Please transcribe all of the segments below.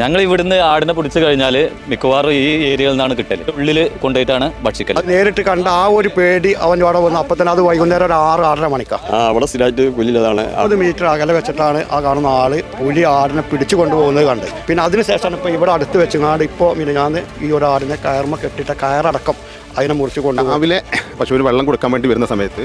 ഞങ്ങൾ ഇവിടുന്ന് ആടിനെ പിടിച്ചു കഴിഞ്ഞാൽ മിക്കവാറും ഈ ഏരിയയിൽ നിന്നാണ് കിട്ടൽ. ഉള്ളിൽ കൊണ്ടുപോയിട്ടാണ് ഭക്ഷിക്കൽ അത് നേരിട്ട് കണ്ട ആ ഒരു പേടി അവൻ അവിടെ വന്നു അപ്പം തന്നെ അത് വൈകുന്നേരം ഒരു ആറ് ആറര മണിക്കാണ് ആ അവിടെ സ്ഥിരമായിട്ട് പുല്ലില്ലതാണ്. അമ്പത് മീറ്റർ അകലെ വെച്ചിട്ടാണ് ആ കാണുന്ന ആൾ പുലി ആടിനെ പിടിച്ചു കൊണ്ടുപോകുന്നത് കണ്ട്. പിന്നെ അതിനുശേഷമാണ് ഇപ്പോൾ ഇവിടെ അടുത്ത് വെച്ചുങ്ങാണ്ട് ഇപ്പോൾ പിന്നെ ഞാൻ ഈ ഒരു ആടിനെ കയർമ കെട്ടിട്ട കയറടക്കം അതിനെ മുറിച്ച് കൊണ്ടുപോകും. രാവിലെ പശുവിന് വെള്ളം കൊടുക്കാൻ വേണ്ടി വരുന്ന സമയത്ത്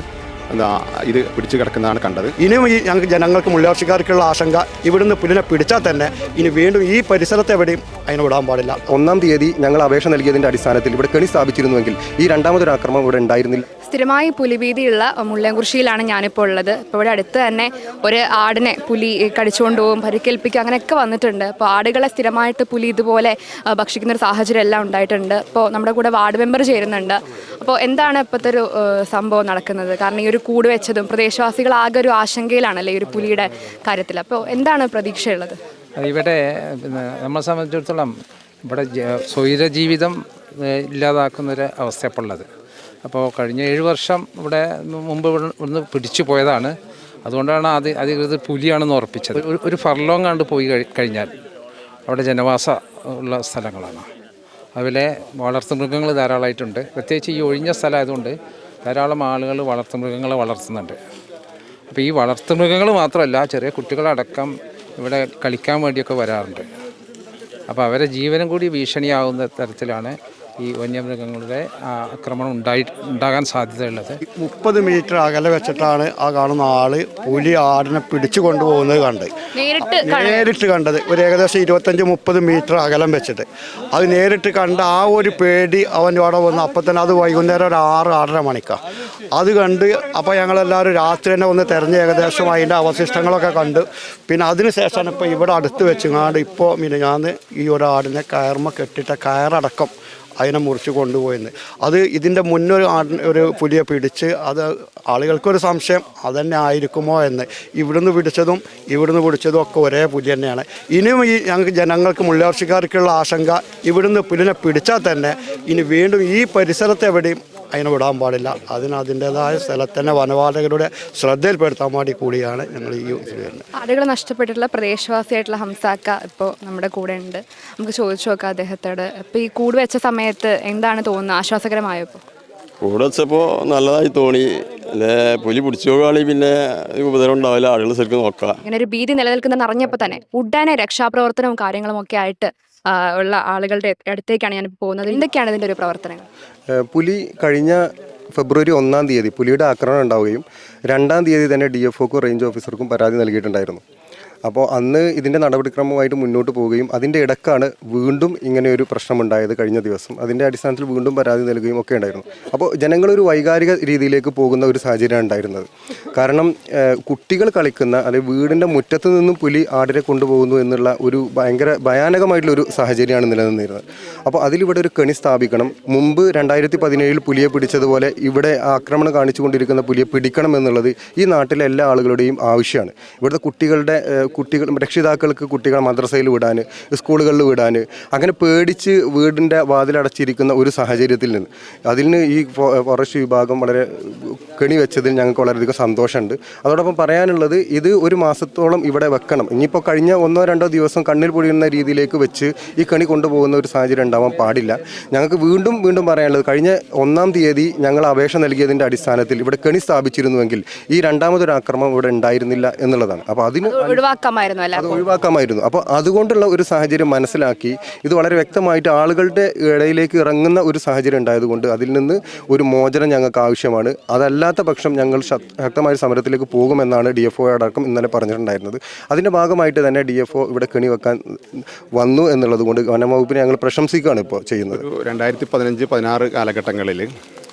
എന്താ ഇത് പിടിച്ചു കിടക്കുന്നതാണ് കണ്ടത്. ഇനിയും ഈ ഞങ്ങൾക്ക് ജനങ്ങൾക്ക് മുള്ളിയാർച്ചക്കാർക്കുള്ള ആശങ്ക ഇവിടുന്ന് പുലിനെ പിടിച്ചാൽ തന്നെ ഇനി വീണ്ടും ഈ പരിസരത്ത് എവിടെയും അതിനെ വിടാൻ പാടില്ല. ഒന്നാം തീയതി ഞങ്ങൾ അപേക്ഷ നൽകിയതിന്റെ അടിസ്ഥാനത്തിൽ ഇവിടെ കെണി സ്ഥാപിച്ചിരുന്നുവെങ്കിൽ ഈ രണ്ടാമതൊരു ആക്രമണം ഇവിടെ ഉണ്ടായിരുന്നില്ല. സ്ഥിരമായി പുലിഭീതിയുള്ള മുള്ളൻകുറിശ്ശിയിലാണ് ഞാനിപ്പോൾ ഉള്ളത്. ഇപ്പോൾ ഇവിടെ അടുത്ത് തന്നെ ഒരു ആടിനെ പുലി കടിച്ചുകൊണ്ട് പോകും പരിക്കേൽപ്പിക്കുക അങ്ങനെയൊക്കെ വന്നിട്ടുണ്ട്. അപ്പോൾ ആടുകളെ സ്ഥിരമായിട്ട് പുലി ഇതുപോലെ ഭക്ഷിക്കുന്ന ഒരു സാഹചര്യം എല്ലാം ഉണ്ടായിട്ടുണ്ട്. ഇപ്പോൾ നമ്മുടെ കൂടെ വാർഡ് മെമ്പർ ചേരുന്നുണ്ട്. അപ്പോൾ എന്താണ് ഇപ്പോഴത്തെ ഒരു സംഭവം നടക്കുന്നത്? കാരണം ഈ ഒരു കൂട് വെച്ചതും പ്രദേശവാസികൾ ആകെ ഒരു ആശങ്കയിലാണല്ലേ ഈ ഒരു പുലിയുടെ കാര്യത്തിൽ? അപ്പോൾ എന്താണ് പ്രതീക്ഷയുള്ളത്? ഇവിടെ നമ്മളെ സംബന്ധിച്ചിടത്തോളം ഇവിടെ സ്വൈര ജീവിതം ഏഹ്, ഇല്ലാതാക്കുന്നൊരു അവസ്ഥയപ്പോൾ ഉള്ളത്. അപ്പോൾ കഴിഞ്ഞ ഏഴ് വർഷം ഇവിടെ മുമ്പ് ഇവിടുന്ന് പിടിച്ചു പോയതാണ്. അതുകൊണ്ടാണ് അത് അധികൃതർ പുലിയാണെന്ന് ഉറപ്പിച്ചത്. ഒരു- ഒരു ഫർലോങ് കണ്ട് പോയി കഴി- കഴിഞ്ഞാൽ അവിടെ ജനവാസ ഉള്ള സ്ഥലങ്ങളാണ്. അതിലെ വളർത്തുമൃഗങ്ങൾ ധാരാളമായിട്ടുണ്ട്. പ്രത്യേകിച്ച് ഈ ഒഴിഞ്ഞ സ്ഥലമായതുകൊണ്ട് ധാരാളം ആളുകൾ വളർത്തുമൃഗങ്ങളെ വളർത്തുന്നുണ്ട്. അപ്പോൾ ഈ വളർത്തുമൃഗങ്ങൾ മാത്രമല്ല ചെറിയ കുട്ടികളടക്കം ഇവിടെ കളിക്കാൻ വേണ്ടിയൊക്കെ വരാറുണ്ട്. അപ്പോൾ അവരെ ജീവനും കൂടി ഭീഷണിയാവുന്ന തരത്തിലാണ് ഈ വന്യമൃഗങ്ങളുടെ ആക്രമണം ഉണ്ടായി ഉണ്ടാകാൻ സാധ്യതയുള്ളത്. മുപ്പത് മീറ്റർ അകലെ വെച്ചിട്ടാണ് ആ കാണുന്ന ആൾ പുലി ആടിനെ പിടിച്ചു കൊണ്ടുപോകുന്നത് കണ്ട്. നേരിട്ട് കണ്ടത്. ഒരു ഏകദേശം ഇരുപത്തഞ്ച് മുപ്പത് മീറ്റർ അകലം വെച്ചിട്ട്. അത് നേരിട്ട് കണ്ട ആ ഒരു പേടി അവൻ അവിടെ വന്നു അപ്പം തന്നെ അത് വൈകുന്നേരം ഒരു ആറ് ആറര മണിക്കാണ് അത് കണ്ട് അപ്പോൾ ഞങ്ങളെല്ലാവരും രാത്രി തന്നെ ഒന്ന് തിരഞ്ഞ് ഏകദേശം അതിന്റെ അവശിഷ്ടങ്ങളൊക്കെ കണ്ട്. പിന്നെ അതിന് ശേഷമാണ് ഇപ്പോൾ ഇവിടെ അടുത്ത് വെച്ചുങ്ങാണ്ട് ഇപ്പോൾ പിന്നെ ഞാൻ ഈ ഒരാടിനെ ആടിനെ കയർമ കെട്ടിട്ട കയറടക്കം അതിനെ മുറിച്ച് കൊണ്ടുപോയെന്ന്. അത് ഇതിന്റെ മുന്നൊരു ഒരു പുലിയെ പിടിച്ച് അത് ആളുകൾക്കൊരു സംശയം അതന്നെ ആയിരിക്കുമോ എന്ന്. ഇവിടുന്ന് പിടിച്ചതും ഇവിടുന്ന് പിടിച്ചതും ഒക്കെ ഒരേ പുലി തന്നെയാണ്. ഇനിയും ഈ ഞങ്ങൾക്ക് ജനങ്ങൾക്ക് മുള്ളിയാർച്ചക്കാർക്കുള്ള ആശങ്ക ഇവിടുന്ന് പുലിനെ പിടിച്ചാൽ തന്നെ ഇനി വീണ്ടും ഈ പരിസരത്ത് എവിടെയും അതിനെ വിടാൻ പാടില്ല. അതിന് അതിന്റെതായ സ്ഥലത്തന്നെ വനപാലകരുടെ ശ്രദ്ധയിൽപ്പെടുത്താൻ വേണ്ടി കൂടിയാണ് ഞങ്ങൾ ഈ ആടുകൾ നഷ്ടപ്പെട്ടിട്ടുള്ള പ്രദേശവാസിയായിട്ടുള്ള ഹംസാക്ക ഇപ്പോൾ നമ്മുടെ കൂടെ ഉണ്ട്. നമുക്ക് ചോദിച്ചു നോക്കാം അദ്ദേഹത്തോട്. ഇപ്പോൾ ഈ കൂട് വെച്ച സമയത്ത് എന്താണ് തോന്നുന്നത്? ആശ്വാസകരമായോ കൂട് കൂടെ വെച്ചപ്പോൾ നല്ലതായി തോന്നി. അല്ലേ പുലി പിടിച്ചോളുകയാണെങ്കിൽ പിന്നെ ഈ ഉപദ്രവം ഉണ്ടാവില്ല. ആളുകൾ ശരിക്കും നോക്കാം. ഇങ്ങനെ ഒരു ഭീതി നിലനിൽക്കുന്ന അറിഞ്ഞപ്പോൾ തന്നെ ഉടനെ രക്ഷാപ്രവർത്തനവും കാര്യങ്ങളും ഒക്കെ ആയിട്ട് ഉള്ള ആളുകളുടെ അടുത്തേക്കാണ് ഞാൻ പോകുന്നത്. എന്തൊക്കെയാണ് ഇതിന്റെ ഒരു പ്രവർത്തനങ്ങൾ? പുലി കഴിഞ്ഞ ഫെബ്രുവരി ഒന്നാം തീയതി പുലിയുടെ ആക്രമണം ഉണ്ടാവുകയും രണ്ടാം തീയതി തന്നെ ഡി എഫ് ഒക്കും റേഞ്ച് ഓഫീസർക്കും പരാതി നൽകിയിട്ടുണ്ടായിരുന്നു. അപ്പോൾ അന്ന് ഇതിന്റെ നടപടിക്രമമായിട്ട് മുന്നോട്ട് പോവുകയും അതിന്റെ ഇടക്കാണ് വീണ്ടും ഇങ്ങനെ ഒരു പ്രശ്നമുണ്ടായത് കഴിഞ്ഞ ദിവസം. അതിന്റെ അടിസ്ഥാനത്തിൽ വീണ്ടും പരാതി നൽകുകയും ഒക്കെ ഉണ്ടായിരുന്നു. അപ്പോൾ ജനങ്ങളൊരു വൈകാരിക രീതിയിലേക്ക് പോകുന്ന ഒരു സാഹചര്യമാണ് ഉണ്ടായിരുന്നത്. കാരണം കുട്ടികൾ കളിക്കുന്ന അല്ലെങ്കിൽ വീടിന്റെ മുറ്റത്ത് നിന്നും പുലി ആടിനെ കൊണ്ടുപോകുന്നു എന്നുള്ള ഒരു ഭയങ്കര ഭയാനകമായിട്ടുള്ള ഒരു സാഹചര്യമാണ് നിലനിന്നിരുന്നത്. അപ്പോൾ അതിലിവിടെ ഒരു കണി സ്ഥാപിക്കണം. മുമ്പ് രണ്ടായിരത്തി പതിനേഴിൽ പുലിയെ പിടിച്ചതുപോലെ ഇവിടെ ആക്രമണം കാണിച്ചുകൊണ്ടിരിക്കുന്ന പുലിയെ പിടിക്കണം എന്നുള്ളത് ഈ നാട്ടിലെ എല്ലാ ആളുകളുടെയും ആവശ്യമാണ്. ഇവിടുത്തെ കുട്ടികളുടെ കുട്ടികൾ രക്ഷിതാക്കൾക്ക് കുട്ടികളെ മദ്രസയിൽ വിടാൻ സ്കൂളുകളിൽ വിടാൻ അങ്ങനെ പേടിച്ച് വീടിന്റെ വാതിലടച്ചിരിക്കുന്ന ഒരു സാഹചര്യത്തിൽ നിന്ന്. അതിന് ഈ ഫോറസ്റ്റ് വിഭാഗം വളരെ കെണി വെച്ചതിൽ ഞങ്ങൾക്ക് വളരെയധികം സന്തോഷമുണ്ട്. അതോടൊപ്പം പറയാനുള്ളത് ഇത് ഒരു മാസത്തോളം ഇവിടെ വെക്കണം. ഇനിയിപ്പോൾ കഴിഞ്ഞ ഒന്നോ രണ്ടോ ദിവസം കണ്ണിൽ പൊഴിയുന്ന രീതിയിലേക്ക് വെച്ച് ഈ കണി കൊണ്ടുപോകുന്ന ഒരു സാഹചര്യം ഉണ്ടാവാൻ പാടില്ല. ഞങ്ങൾക്ക് വീണ്ടും വീണ്ടും പറയാനുള്ളത് കഴിഞ്ഞ ഒന്നാം തീയതി ഞങ്ങൾ അപേക്ഷ നൽകിയതിന്റെ അടിസ്ഥാനത്തിൽ ഇവിടെ കണി സ്ഥാപിച്ചിരുന്നുവെങ്കിൽ ഈ രണ്ടാമതൊരു ആക്രമണം ഇവിടെ ഉണ്ടായിരുന്നില്ല എന്നുള്ളതാണ്. അപ്പോൾ അതിന് ഒഴിവാക്കാമായിരുന്നു അല്ല അത് ഒഴിവാക്കാമായിരുന്നു. അപ്പോൾ അതുകൊണ്ടുള്ള ഒരു സാഹചര്യം മനസ്സിലാക്കി. ഇത് വളരെ വ്യക്തമായിട്ട് ആളുകളുടെ ഇടയിലേക്ക് ഇറങ്ങുന്ന ഒരു സാഹചര്യം ഉണ്ടായതുകൊണ്ട് അതിൽ നിന്ന് ഒരു മോചനം ഞങ്ങൾക്ക് ആവശ്യമാണ്. അതല്ലാത്ത പക്ഷം ഞങ്ങൾ ശക്തമായ സമരത്തിലേക്ക് പോകുമെന്നാണ് ഡി എഫ് ഒ അടക്കം ഇന്നലെ പറഞ്ഞിട്ടുണ്ടായിരുന്നത്. അതിന്റെ ഭാഗമായിട്ട് തന്നെ ഡി എഫ് ഒ ഇവിടെ കെണി വെക്കാൻ വന്നു എന്നുള്ളത് കൊണ്ട് വനംവകുപ്പിനെ ഞങ്ങൾ പ്രശംസിക്കുകയാണ് ഇപ്പോൾ ചെയ്യുന്നത്. രണ്ടായിരത്തി പതിനഞ്ച് പതിനാറ് കാലഘട്ടങ്ങളിൽ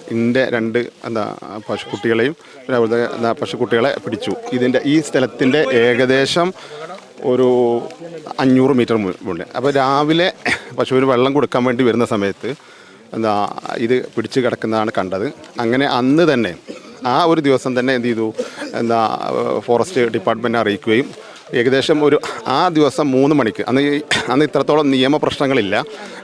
ഇതിന്റെ രണ്ട് എന്താ പശുക്കുട്ടികളെയും അതുപോലെ എന്താ പശുക്കുട്ടികളെ പിടിച്ചു. ഇതിന്റെ ഈ സ്ഥലത്തിന്റെ ഏകദേശം ഒരു അഞ്ഞൂറ് മീറ്റർ മുന്നേ അപ്പോൾ രാവിലെ പശുവിന് വെള്ളം കൊടുക്കാൻ വേണ്ടി വരുന്ന സമയത്ത് എന്താ ഇത് പിടിച്ച് കിടക്കുന്നതാണ് കണ്ടത്. അങ്ങനെ അന്ന് തന്നെ ആ ഒരു ദിവസം തന്നെ എന്ത് ചെയ്തു? എന്താ ഫോറസ്റ്റ് ഡിപ്പാർട്ട്മെന്റ് അറിയിക്കുകയും ഏകദേശം ഒരു ആ ദിവസം മൂന്ന് മണിക്ക് അന്ന് അന്ന് ഇത്രത്തോളം നിയമ പ്രശ്നങ്ങളില്ല ആ, എന്താ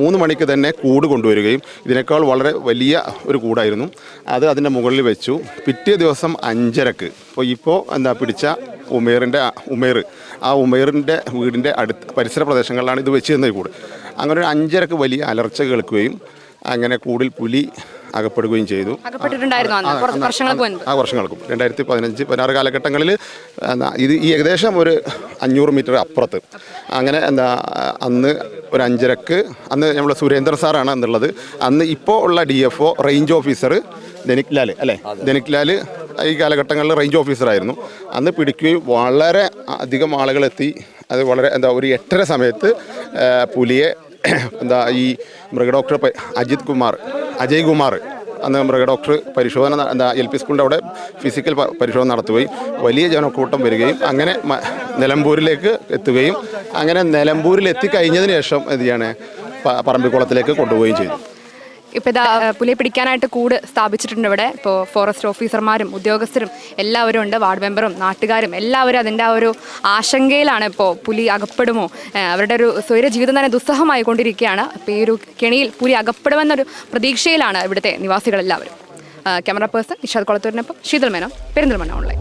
മൂന്ന് മണിക്ക് തന്നെ കൂട് കൊണ്ടുവരികയും ഇതിനേക്കാൾ വളരെ വലിയ ഒരു കൂടായിരുന്നു. അത് അതിന്റെ മുകളിൽ വെച്ചു. പിറ്റേ ദിവസം അഞ്ചരക്ക്. അപ്പോൾ ഇപ്പോൾ എന്താ പിടിച്ച ഉമേറിന്റെ ഉമേർ ആ ഉമേറിന്റെ വീടിന്റെ അടുത്ത് പരിസര പ്രദേശങ്ങളിലാണ് ഇത് വെച്ച് തന്നത് കൂട്. അങ്ങനെ ഒരു അഞ്ചരക്ക് വലിയ അലർച്ച കേൾക്കുകയും അങ്ങനെ കൂടിൽ പുലി അകപ്പെടുകയും ചെയ്തു. ആ വർഷങ്ങൾക്കും രണ്ടായിരത്തി പതിനഞ്ച് പതിനാറ് കാലഘട്ടങ്ങളിൽ ഇത് ഈ ഏകദേശം ഒരു അഞ്ഞൂറ് മീറ്റർ അപ്പുറത്ത്. അങ്ങനെ എന്താ അന്ന് ഒരു അഞ്ചരക്ക് അന്ന് നമ്മൾ സുരേന്ദ്രൻ സാറാണ് എന്നുള്ളത് അന്ന് ഇപ്പോൾ ഉള്ള D F O range officer Dhanik Lal അല്ലേ? ധനിക് ലാൽ ഈ കാലഘട്ടങ്ങളിൽ റേഞ്ച് ഓഫീസറായിരുന്നു അന്ന് പിടിക്കുകയും വളരെ അധികം ആളുകളെത്തി. അത് വളരെ എന്താ ഒരു എട്ടര സമയത്ത് പുലിയെ എന്താ ഈ മൃഗഡോക്ടർ അജിത് കുമാർ അജയ് കുമാർ അന്ന് മൃഗഡോക്ടർ പരിശോധന എന്താ എൽ പി സ്കൂളിന്റെ അവിടെ ഫിസിക്കൽ പരിശോധന നടത്തുകയും വലിയ ജനക്കൂട്ടം വരികയും അങ്ങനെ നിലമ്പൂരിലേക്ക് എത്തുകയും അങ്ങനെ നിലമ്പൂരിൽ എത്തിക്കഴിഞ്ഞതിന് ശേഷം എന്ത് പറമ്പിക്കുളത്തിലേക്ക് കൊണ്ടുപോവുകയും ചെയ്തു. ഇപ്പോൾ ഇതാ പുലിയെ പിടിക്കാനായിട്ട് കൂട് സ്ഥാപിച്ചിട്ടുണ്ട് ഇവിടെ. ഇപ്പോൾ ഫോറസ്റ്റ് ഓഫീസർമാരും ഉദ്യോഗസ്ഥരും എല്ലാവരും ഉണ്ട്. വാർഡ് മെമ്പറും നാട്ടുകാരും എല്ലാവരും അതിന്റെ ആ ഒരു ആശങ്കയിലാണ് ഇപ്പോൾ പുലി അകപ്പെടുമോ. അവരുടെ ഒരു സ്വൈര ജീവിതം തന്നെ ദുസ്സഹമായി കൊണ്ടിരിക്കുകയാണ് അപ്പോൾ ഈ ഒരു കെണിയിൽ പുലി അകപ്പെടുമെന്നൊരു പ്രതീക്ഷയിലാണ് ഇവിടുത്തെ നിവാസികളെല്ലാവരും. ക്യാമറ പേഴ്സൺ നിഷാദ് കൊളത്തൂരിനൊപ്പം ശീതൽ മേനോ പെരിന്തൽമണ്ണ ഓൺലൈൻ